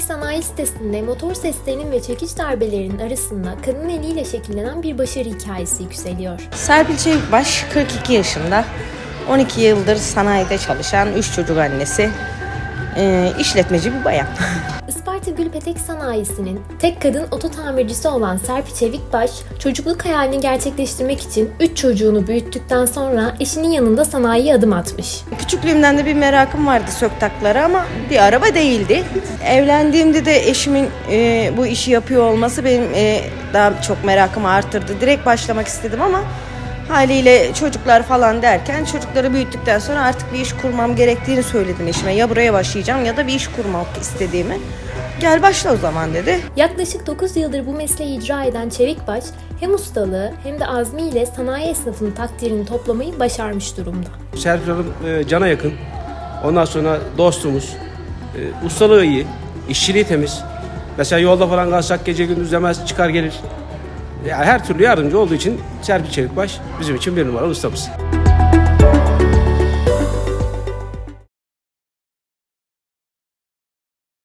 Sanayi sitesinde motor seslerinin ve çekiç darbelerinin arasında kadın eliyle şekillenen bir başarı hikayesi yükseliyor. Serpil Çevikbaş 42 yaşında. 12 yıldır sanayide çalışan 3 çocuk annesi. Ee, işletmeci bir bayan. Isparta Gülpetek Sanayisi'nin tek kadın oto tamircisi olan Serpi Çevikbaş, çocukluk hayalini gerçekleştirmek için 3 çocuğunu büyüttükten sonra eşinin yanında sanayiye adım atmış. Küçüklüğümden de bir merakım vardı söktaklara ama bir araba değildi. Evlendiğimde de eşimin e, bu işi yapıyor olması benim e, daha çok merakımı arttırdı. Direkt başlamak istedim ama haliyle çocuklar falan derken çocukları büyüttükten sonra artık bir iş kurmam gerektiğini söyledim eşime. Ya buraya başlayacağım ya da bir iş kurmak istediğimi. Gel başla o zaman dedi. Yaklaşık 9 yıldır bu mesleği icra eden Çevikbaş, hem ustalığı hem de azmiyle sanayi esnafının takdirini toplamayı başarmış durumda. Serpil Hanım e, cana yakın. Ondan sonra dostumuz. E, ustalığı iyi. işçiliği temiz. Mesela yolda falan kalsak gece gündüz demez çıkar gelir. Yani her türlü yardımcı olduğu için Serpil Çevikbaş bizim için bir numaralı ustamız.